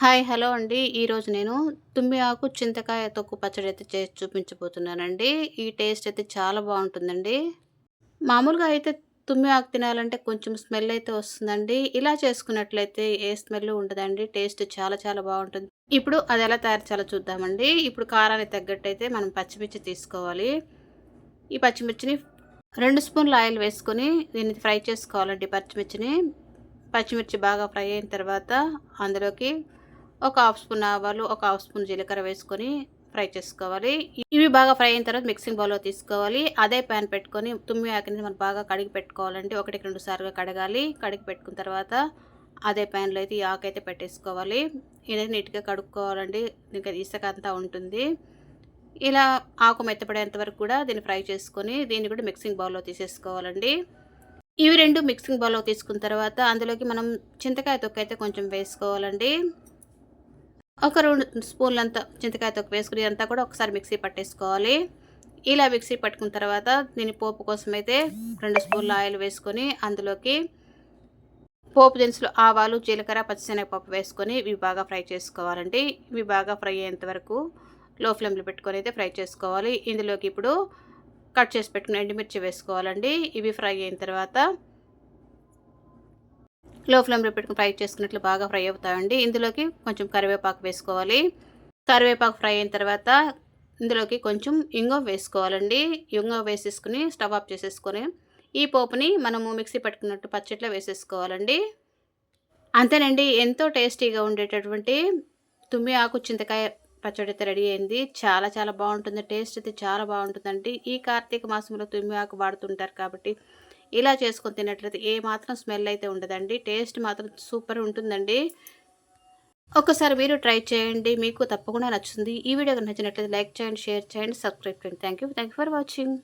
Hi hello అండి. ఈరోజు నేను తుమ్మి ఆకు చింతకాయ తొక్కు పచ్చడి అయితే చేసి చూపించబోతున్నానండి. ఈ టేస్ట్ అయితే చాలా బాగుంటుందండి. మామూలుగా అయితే తుమ్మి ఆకు తినాలంటే కొంచెం స్మెల్ అయితే వస్తుందండి. ఇలా చేసుకున్నట్లయితే ఏ స్మెల్ ఉండదండి. టేస్ట్ చాలా చాలా బాగుంటుంది. ఇప్పుడు అది ఎలా తయారు చేయాలో చూద్దామండి. ఇప్పుడు కారానికి తగ్గట్టు అయితే మనం పచ్చిమిర్చి తీసుకోవాలి. ఈ పచ్చిమిర్చిని రెండు స్పూన్ల ఆయిల్ వేసుకొని దీన్ని ఫ్రై చేసుకోవాలండి పచ్చిమిర్చిని. పచ్చిమిర్చి బాగా ఫ్రై అయిన తర్వాత అందులోకి ఒక హాఫ్ స్పూన్ ఆవాలు ఒక హాఫ్ స్పూన్ జీలకర్ర వేసుకొని ఫ్రై చేసుకోవాలి. ఇవి బాగా ఫ్రై అయిన తర్వాత మిక్సింగ్ బౌల్లో తీసుకోవాలి. అదే ప్యాన్ పెట్టుకొని తుమ్మి ఆకిని మనం బాగా కడిగి పెట్టుకోవాలండి ఒకటికి రెండు సార్లుగా కడగాలి. కడిగి పెట్టుకున్న తర్వాత అదే ప్యాన్లో అయితే ఈ ఆకు అయితే పెట్టేసుకోవాలి. ఇదైతే నీట్గా కడుక్కోవాలండి. ఇంకా ఇసుక అంతా ఉంటుంది. ఇలా ఆకు మెత్తపడేంత వరకు కూడా దీన్ని ఫ్రై చేసుకొని దీన్ని కూడా మిక్సింగ్ బౌల్లో తీసేసుకోవాలండి. ఇవి రెండు మిక్సింగ్ బౌల్లో తీసుకున్న తర్వాత అందులోకి మనం చింతకాయ తొక్క అయితే కొంచెం వేసుకోవాలండి. ఒక రెండు స్పూన్లంతా చింతకాయ తొక్కు వేసుకుని అంతా కూడా ఒకసారి మిక్సీ పట్టేసుకోవాలి. ఇలా మిక్సీ పట్టుకున్న తర్వాత దీని పోపు కోసం అయితే రెండు స్పూన్ల ఆయిల్ వేసుకొని అందులోకి పోపు దినుసులు ఆవాలు జీలకర్ర పచ్చిశనగపప్పు వేసుకొని ఇవి బాగా ఫ్రై చేసుకోవాలండి. ఇవి బాగా ఫ్రై అయ్యేంత వరకు లో ఫ్లేమ్లో పెట్టుకొని అయితే ఫ్రై చేసుకోవాలి. ఇందులోకి ఇప్పుడు కట్ చేసి పెట్టుకుని ఎండుమిర్చి వేసుకోవాలండి. ఇవి ఫ్రై అయిన తర్వాత లో ఫ్లేమ్లో పెట్టుకుని ఫ్రై చేసుకున్నట్లు బాగా ఫ్రై అవుతాయండి. ఇందులోకి కొంచెం కరివేపాకు వేసుకోవాలి. కరివేపాకు ఫ్రై అయిన తర్వాత ఇందులోకి కొంచెం ఇంగో వేసుకోవాలండి. ఇంగో వేసేసుకుని స్టవ్ ఆఫ్ చేసేసుకొని ఈ పోపుని మనము మిక్సీ పట్టుకున్నట్టు పచ్చట్లో వేసేసుకోవాలండి. అంతేనండి ఎంతో టేస్టీగా ఉండేటటువంటి తుమ్మి ఆకు చింతకాయ పచ్చడి అయితే రెడీ అయింది. చాలా చాలా బాగుంటుంది. టేస్ట్ అయితే చాలా బాగుంటుందండి. ఈ కార్తీక మాసంలో తుమ్మి ఆకు వాడుతుంటారు కాబట్టి ఇలా చేసుకొని తిన్నట్లయితే ఏ మాత్రం స్మెల్ అయితే ఉండదండి. టేస్ట్ మాత్రం సూపర్ ఉంటుందండి. ఒకసారి మీరు ట్రై చేయండి. మీకు తప్పకుండా నచ్చుతుంది. ఈ వీడియో నచ్చినట్లయితే లైక్ చేయండి షేర్ చేయండి సబ్స్క్రైబ్ చేయండి. Thank you thank you for watching